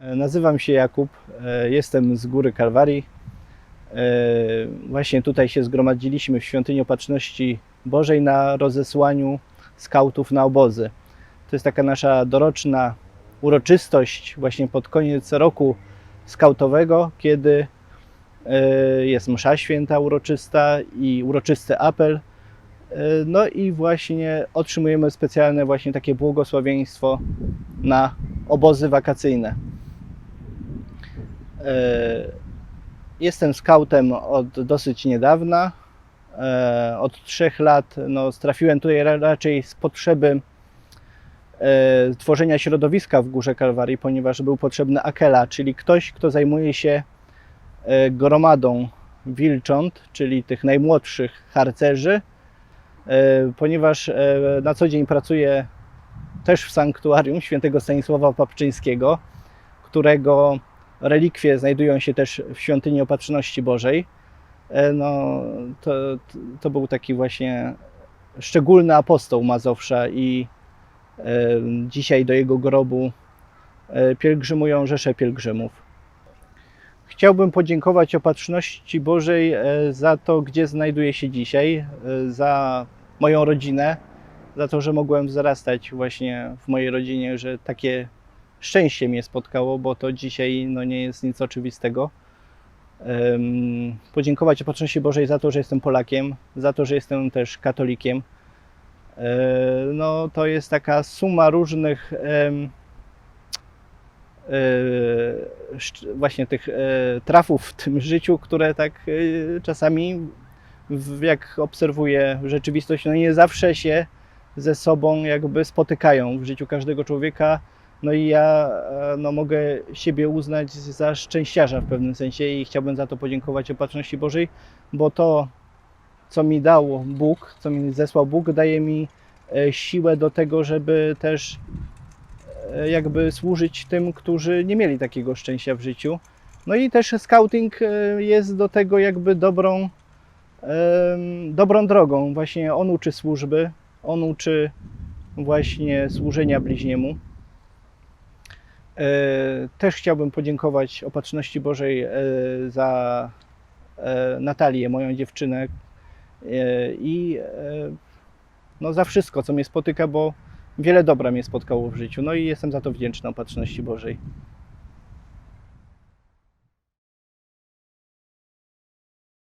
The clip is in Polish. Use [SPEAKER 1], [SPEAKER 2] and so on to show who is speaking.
[SPEAKER 1] E, Nazywam się Jakub, e, jestem z Góry Kalwarii. E, Właśnie tutaj się zgromadziliśmy w Świątyni Opatrzności Bożej na rozesłaniu skautów na obozy. To jest taka nasza doroczna uroczystość właśnie pod koniec roku skautowego, kiedy jest msza święta uroczysta i uroczysty apel. No i właśnie otrzymujemy specjalne właśnie takie błogosławieństwo na obozy wakacyjne. E, Jestem skautem od dosyć niedawna. E, Od trzech lat no, trafiłem tutaj ra- raczej z potrzeby e, tworzenia środowiska w Górze Kalwarii, ponieważ był potrzebny akela, czyli ktoś, kto zajmuje się gromadą wilcząt, czyli tych najmłodszych harcerzy, ponieważ na co dzień pracuję też w sanktuarium świętego Stanisława Papczyńskiego, którego relikwie znajdują się też w świątyni Opatrzności Bożej. E, No, to, to był taki właśnie szczególny apostoł Mazowsza i e, dzisiaj do jego grobu e, pielgrzymują rzesze pielgrzymów. Chciałbym podziękować Opatrzności Bożej za to, gdzie znajduję się dzisiaj, za moją rodzinę, za to, że mogłem wzrastać właśnie w mojej rodzinie, że takie szczęście mnie spotkało, bo to dzisiaj no, nie jest nic oczywistego. Em, Podziękować Opatrzności Bożej za to, że jestem Polakiem, za to, że jestem też katolikiem. E, No, to jest taka suma różnych szcz- właśnie tych e, trafów w tym życiu, które tak czasami, w- jak obserwuję rzeczywistość, no nie zawsze się ze sobą jakby spotykają w życiu każdego człowieka. No i ja e, no, mogę siebie uznać za szczęściarza w pewnym sensie i chciałbym za to podziękować Opatrzności Bożej, bo to, co mi dał Bóg, co mi zesłał Bóg, daje mi e, siłę do tego, żeby też e, jakby służyć tym, którzy nie mieli takiego szczęścia w życiu. No i też scouting jest do tego jakby dobrą, dobrą drogą. Właśnie on uczy służby, on uczy właśnie służenia bliźniemu. E, Też chciałbym podziękować Opatrzności Bożej e, za e, Natalię, moją dziewczynę i no, za wszystko, co mnie spotyka, bo wiele dobra mnie spotkało w życiu. No i jestem za to wdzięczny Opatrzności Bożej.